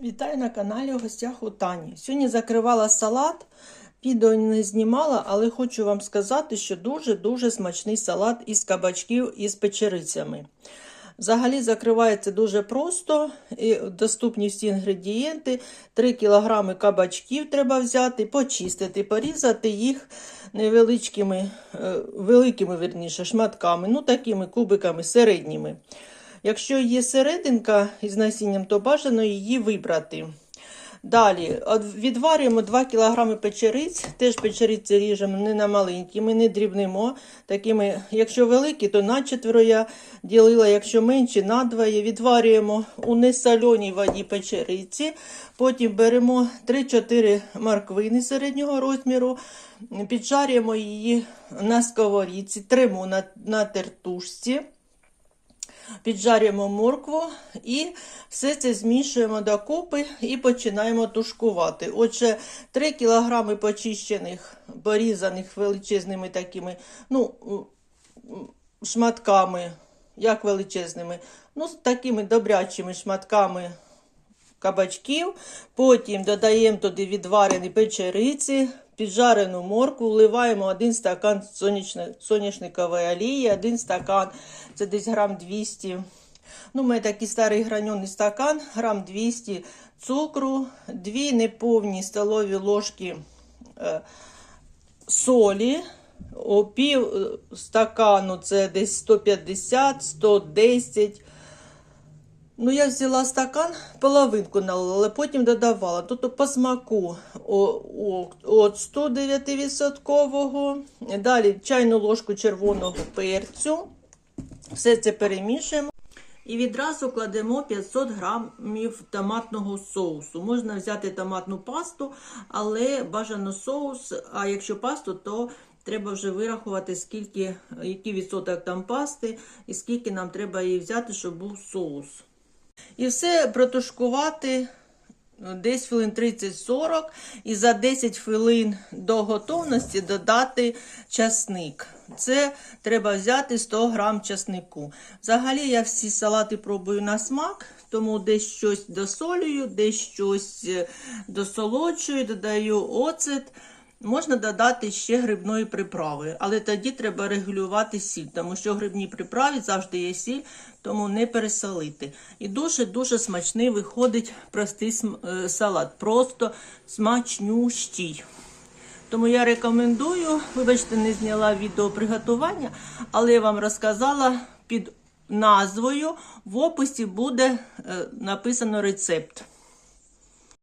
Вітаю на каналі у гостях у Тані. Сьогодні закривала салат, відео не знімала, але хочу вам сказати, що дуже-дуже смачний салат із кабачків із печерицями. Взагалі закривається дуже просто, і доступні всі інгредієнти. 3 кг кабачків треба взяти, почистити, порізати їх невеличкими, е, великими верніше, шматками, ну такими кубиками середніми. Якщо є серединка із насінням, то бажано її вибрати. Далі відварюємо 2 кг печериць, теж печериці ріжемо не на маленькі, ми не дрібнемо. Такими, якщо великі, то на четверо я ділила, якщо менші, на двоє. Відварюємо у несоленій воді печериці. Потім беремо 3-4 морквини середнього розміру, піджарюємо її на сковорідці, тримо на, на тертушці. Піджарюємо моркву і все це змішуємо докупи і починаємо тушкувати. Отже, 3 кг почищених, порізаних величезними такими ну, шматками, як величезними, ну, такими добрячими шматками кабачків. Потім додаємо туди відварені печериці, піджарену моркву, вливаємо один стакан соняшникової олії, один стакан, це десь грам 200. Ну, у мене такий старий граньоний стакан, грам 200 цукру, дві неповні столові ложки е, солі, пів е, стакану це десь 150, 110. Ну, я взяла стакан, половинку налила, але потім додавала. Тут по смаку о, о, оцту 9%, далі чайну ложку червоного перцю. Все це перемішуємо. І відразу кладемо 500 грамів томатного соусу. Можна взяти томатну пасту, але бажано соус, а якщо пасту, то треба вже вирахувати, скільки, який відсоток там пасти і скільки нам треба її взяти, щоб був соус. І все протушкувати десь хвилин 30-40 і за 10 хвилин до готовності додати часник. Це треба взяти 100 грам часнику. Взагалі я всі салати пробую на смак, тому десь щось досолюю, десь щось е, досолоджую, додаю оцет. Можна додати ще грибної приправи, але тоді треба регулювати сіль, тому що в грибній приправі завжди є сіль, тому не пересолити. І дуже-дуже смачний виходить простий е, салат, просто смачнющий. Тому я рекомендую, вибачте, не зняла відео приготування, але я вам розказала під назвою. В описі буде е, написано рецепт.